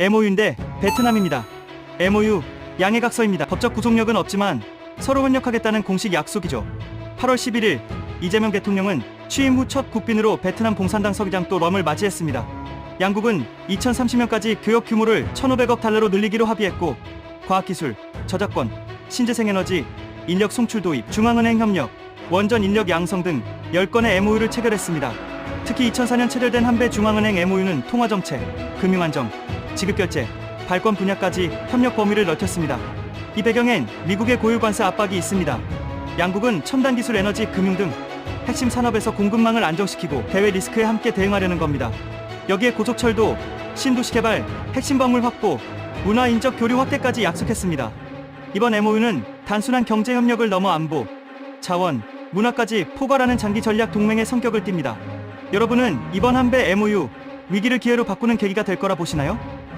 MOU인데 베트남입니다. MOU 양해각서입니다. 법적 구속력은 없지만 서로 협력하겠다는 공식 약속이죠. 8월 11일 이재명 대통령은 취임 후 첫 국빈으로 베트남 공산당 서기장 또 럼을 맞이했습니다. 양국은 2030년까지 교역 규모를 1,500억 달러로 늘리기로 합의했고 과학기술, 저작권, 신재생에너지, 인력 송출 도입, 중앙은행 협력, 원전 인력 양성 등 10건의 MOU를 체결했습니다. 특히 2004년 체결된 한배 중앙은행 MOU는 통화정책, 금융안정, 지급결제, 발권 분야까지 협력 범위를 넓혔습니다. 이 배경엔 미국의 고유 관세 압박이 있습니다. 양국은 첨단 기술 에너지, 금융 등 핵심 산업에서 공급망을 안정시키고 대외 리스크에 함께 대응하려는 겁니다. 여기에 고속철도, 신도시 개발, 핵심 건물 확보, 문화 인적 교류 확대까지 약속했습니다. 이번 MOU는 단순한 경제 협력을 넘어 안보, 자원, 문화까지 포괄하는 장기 전략 동맹의 성격을 띱니다. 여러분은 이번 한배 MOU 위기를 기회로 바꾸는 계기가 될 거라 보시나요?